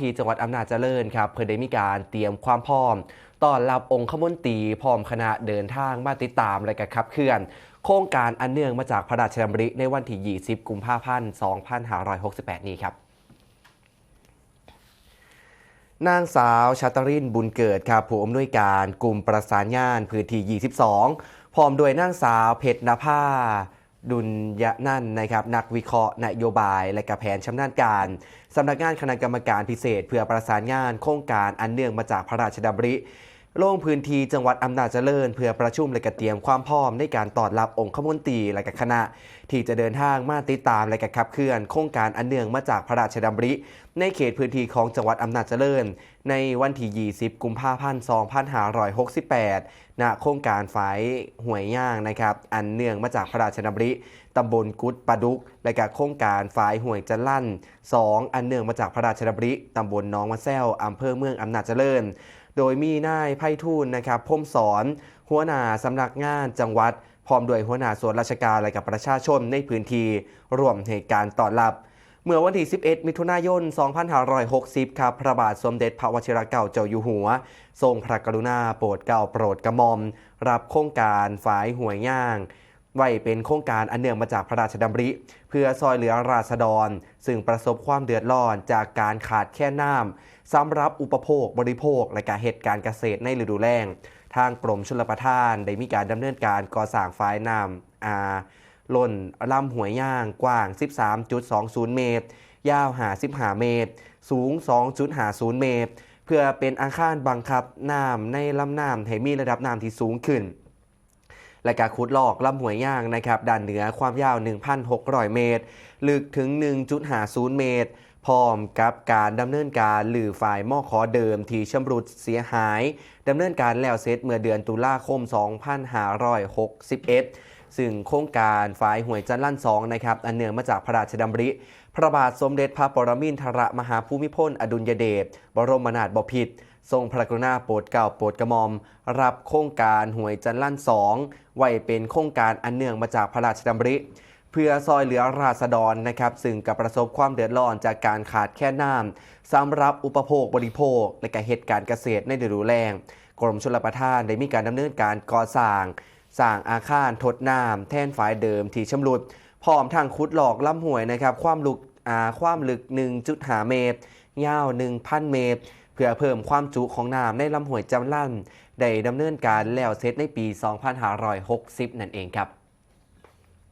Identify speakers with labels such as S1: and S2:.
S1: ที่จังหวัดอำนาจเจริญครับเพื่อได้มีการเตรียมความพร้อมต้อนรับองค์ขมนตรีพร้อมคณะเดินทางมาติดตามและก็ขับเคลื่อน โครงการอันเนื่องมาจากพระราชดำริในวันที่ 20 กุมภาพันธ์ 2568 นี้ครับนางสาวชัตรินบุญเกิดครับผู้อำนวยการกลุ่มประสานงานพื้นที่ 22 พร้อมด้วยนางสาวเพชรนภา ดุลยะนั่นนะครับนักวิเคราะห์นโยบาย และกระแผนชำนาญการสำนักงานคณะกรรมการพิเศษ เพื่อประสานงานโครงการอันเนื่องมาจากพระราชดำริ ลงพื้นที่จังหวัดอำนาจเจริญ เพื่อประชุมและก็เตรียมความพร้อมในการต้อนรับองค์ขมนตรีและก็คณะ ที่จะเดินทางมาติดตามและก็ขับเคลื่อน โครงการอันเนื่องมาจากพระราชดำริ ในเขตพื้นที่ของจังหวัดอำนาจเจริญ ในวันที่ 20 กุมภาพันธ์ 2568 ณ โครงการฝายหวยย่างนะครับ อันเนื่องมาจากพระราชดำริตำบลกุดปะดุก และก็โครงการฝายหวยจันลั่น 2 อันเนื่องมาจากพระราชดำริตำบลน้องมะแซวอำเภอเมืองอำนาจเจริญ โดยมีนายไพฑูรย์นะครับพมสอนหัวหน้าสำนักงานจังหวัด พร้อมด้วยหัวหน้าส่วนราชการและกับประชาชนในพื้นที่ร่วมเหตุการณ์ต้อนรับ เมื่อวันที่ 11 มิถุนายน 2560 ครับ พระบาทสมเด็จพระวชิรเกล้าเจ้าอยู่หัว ทรงพระกรุณาโปรดเกล้าโปรดกระหม่อม รับโครงการฝายหวยย่าง ไว้เป็นโครงการอันเนื่องมาจากพระราชดำริ เพื่อซอยเหลือราษฎร ซึ่งประสบความเดือดร้อนจากการขาดแคลนน้ำสำหรับอุปโภคบริโภค และการเหตุการเกษตรในฤดูแล้งทางกรมชลประทานได้มีการดำเนินการก่อสร้างฝายน้ำอาล้นลำหวยย่างกว้าง 13.20 เมตร ยาว 55 เมตร สูง 2.50 เมตร เพื่อเป็นอาคารบังคับน้ำในลำน้ำให้มีระดับน้ำที่สูงขึ้น และการขุดลอกลำหวยย่างนะครับด้านเหนือความยาว 1,600 เมตร ลึกถึง 1.50 เมตร พร้อมกับการดำเนินการหรือฝ่ายมอขอเดิมที่ชำรุดเสียหายดำเนินการแล้วเสร็จเมื่อเดือนตุลาคม 2561 ซึ่งโครงการฝ่ายหวยจันลั่นสองนะครับอันเนื่องมาจากพระราชดำริพระบาทสมเด็จพระปรมินทรมหาภูมิพลอดุลยเดชบรมนาถบพิตร ทรงพระกรุณาโปรดเกล้าโปรดกระหม่อม รับโครงการหวยจันลั่นสองไว้เป็นโครงการอันเนื่องมาจากพระราชดำริ เพื่อซอยเหลือราษฎรนะครับซึ่งกับประสบความเดือดร้อนจากการขาดแคลนน้ำสำหรับอุปโภคบริโภค และการเหตุการณ์เกษตรในฤดูแล้งกรมชลประทานได้มีการดำเนินการก่อสร้างสร้างอาคารทดน้ำแทนฝายเดิมที่ชำรุดพร้อมทางคุดหลอกลำห้วยนะครับความลึกความลึก 1.5 เมตร ยาว 1,000 เมตร เพื่อเพิ่มความจุของน้ำในลำห้วยจำลั่นได้ดำเนินการแล้วเสร็จในปี 2560 นั่นเองครับ